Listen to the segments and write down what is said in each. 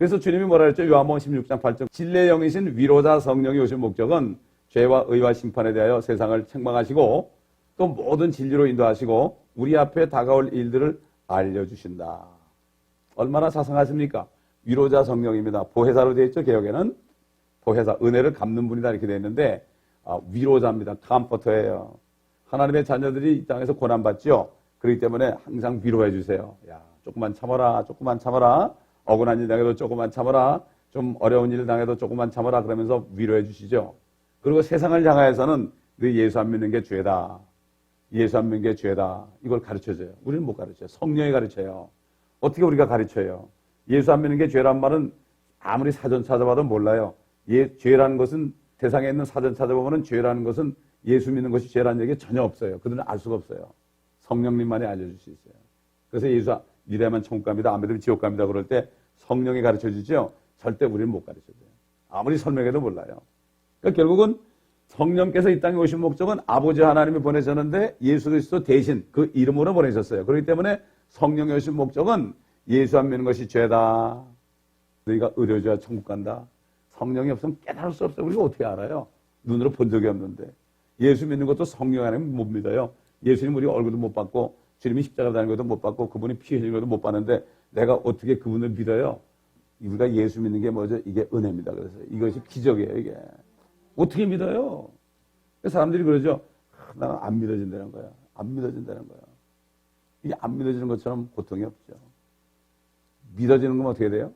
그래서 주님이 뭐라 그랬죠? 요한복음 16장 8절. 진리의 영이신 위로자 성령이 오신 목적은 죄와 의와 심판에 대하여 세상을 책망하시고 또 모든 진리로 인도하시고 우리 앞에 다가올 일들을 알려주신다. 얼마나 자상하십니까? 위로자 성령입니다. 보혜사로 되어 있죠, 개혁에는. 보혜사, 은혜를 갚는 분이다 이렇게 되어 있는데 아, 위로자입니다. 컴포터예요. 하나님의 자녀들이 이 땅에서 고난 받죠. 그렇기 때문에 항상 위로해 주세요. 야, 조금만 참아라, 조금만 참아라. 억울한 일 당해도 조금만 참아라. 좀 어려운 일 당해도 조금만 참아라. 그러면서 위로해 주시죠. 그리고 세상을 향하여서는 너 예수 안 믿는 게 죄다. 예수 안 믿는 게 죄다. 이걸 가르쳐 줘요. 우리는 못 가르쳐요. 성령이 가르쳐요. 어떻게 우리가 가르쳐요? 예수 안 믿는 게 죄란 말은 아무리 사전 찾아봐도 몰라요. 예, 죄라는 것은 세상에 있는 사전 찾아보면 죄라는 것은 예수 믿는 것이 죄라는 얘기 전혀 없어요. 그들은 알 수가 없어요. 성령님만이 알려줄 수 있어요. 그래서 예수 믿어야만 천국 갑니다. 안 믿으면 지옥 갑니다. 그럴 때 성령이 가르쳐 주죠. 절대 우리는 못 가르쳐 줘요. 아무리 설명해도 몰라요. 그러니까 결국은 성령께서 이 땅에 오신 목적은 아버지 하나님이 보내셨는데 예수 그리스도 대신 그 이름으로 보내셨어요. 그렇기 때문에 성령이 오신 목적은 예수 안 믿는 것이 죄다. 너희가 의료줘야 천국 간다. 성령이 없으면 깨달을 수 없어요. 우리가 어떻게 알아요? 눈으로 본 적이 없는데. 예수 믿는 것도 성령 아니면 못 믿어요. 예수님 우리 얼굴도 못 봤고 주님이 십자가 다는 것도 못 봤고 그분이 피 흘린 것도 못 봤는데 내가 어떻게 그분을 믿어요? 우리가 예수 믿는 게 뭐죠? 이게 은혜입니다. 그래서 이것이 기적이에요, 이게. 어떻게 믿어요? 사람들이 그러죠. 아, 나는 안 믿어진다는 거야. 안 믿어진다는 거야. 이게 안 믿어지는 것처럼 고통이 없죠. 믿어지는 건 어떻게 돼요?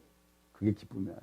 그게 기쁨이에요.